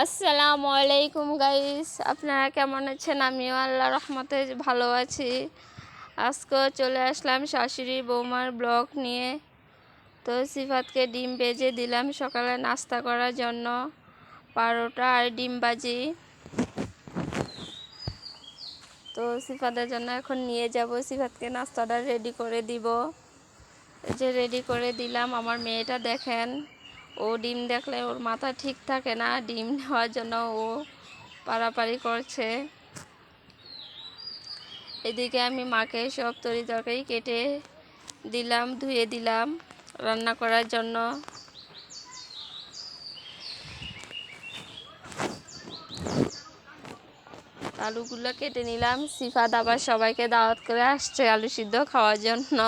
আসসালামু আলাইকুম গাইস আপনারা কেমন আছেন? আমিও আল্লাহ রহমতে ভালো আছি। আজকে চলে আসলাম শাশুড়ি বৌমার ব্লগ নিয়ে। তো সিফাতকে ডিম বেজে দিলাম সকালে নাস্তা করার জন্য। পারোটা আর ডিম বাজি। তো সিফাতের জন্য এখন নিয়ে যাব। সিফাতকে নাস্তাটা রেডি করে দিব। যে রেডি করে দিলাম। আমার মেয়েটা দেখেন। ও ডিম দেখলে ওর মাথা ঠিক থাকে না, ডিম নেওয়ার জন্য ও পারাপারি করছে। এদিকে আমি মাকে সব তরি তরকারি কেটে দিলাম, ধুয়ে দিলাম রান্না করার জন্য। আলুগুলো কেটে নিলাম, সিফাত আবার সবাইকে দাওয়াত করে আসছে আলু সিদ্ধ খাওয়ার জন্য।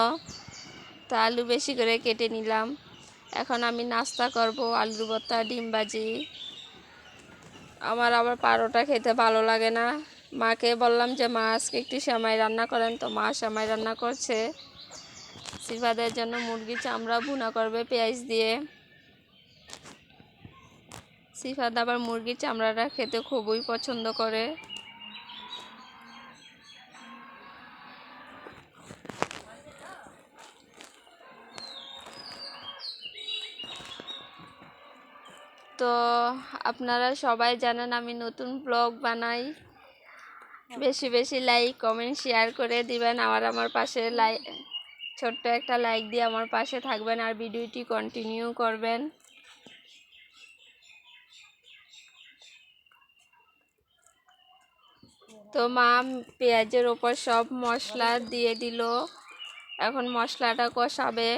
তো আলু বেশি করে কেটে নিলাম। এখন আমি নাস্তা করব, আলুর ভর্তা, ডিম ভাজি। আমার আবার পারোটা খেতে ভালো লাগে না। মাকে বললাম যে, মা, আজকে একটু সময় রান্না করেন। তো মা সময় রান্না করছে। সিফাদের জন্য মুরগি চামড়া ভুনা করবে পেঁয়াজ দিয়ে। সিফাদ আবার মুরগির চামড়াটা খেতে খুবই পছন্দ করে। তো আপনারা সবাই জানেন আমি নতুন ব্লগ বানাই। বেশি বেশি লাইক কমেন্ট শেয়ার করে দিবেন। আর আমার পাশে লাইক ছোট্ট একটা লাইক দিয়ে আমার পাশে থাকবেন আর ভিডিওটি কন্টিনিউ করবেন। তো মা পেঁয়াজের ওপর সব মশলা দিয়ে দিল। এখন মশলাটা কষাবে।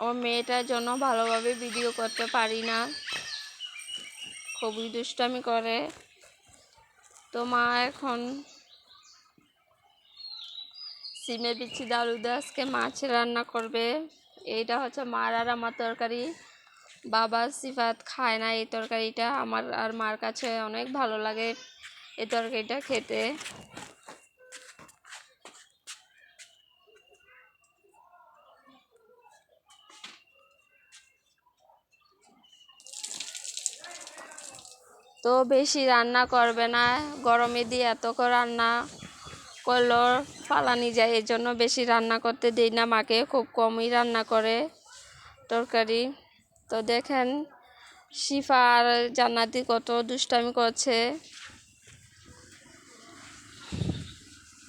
আমার মেয়েটার জন্য ভালোভাবে ভিডিও করতে পারি না। খুবই দুষ্টামি করে। তো মা এখন সিমের বিচ্ছি দিয়ে আজকে মাছ রান্না করবে। এইটা হচ্ছে মার আর আমার তরকারি। বাবা সিফাত খায় না এই তরকারিটা। আমার আর মার কাছে অনেক ভালো লাগে এই তরকারিটা খেতে। তো বেশি রান্না করবে না। গরমে দিয়ে এত করে রান্না করলেও পালানি যায় এই জন্য বেশি রান্না করতে দিই না। মাকে খুব কমই রান্না করে তরকারি। তো দেখেন, শিফা আর জান্নাতি কত দুষ্টামি করছে।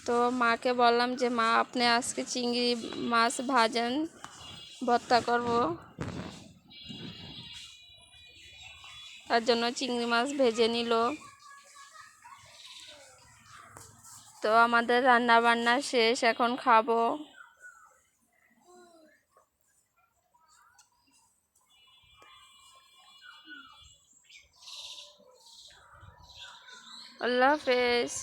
তো মাকে বললাম যে, মা, আপনি আজকে চিংড়ি মাছ ভাজেন, ভর্তা করব। তার জন্য চিংড়ি মাছ ভেজে নিল। তো আমাদের রান্না বান্না শেষ, এখন খাব। আল্লাহ হাফেজ।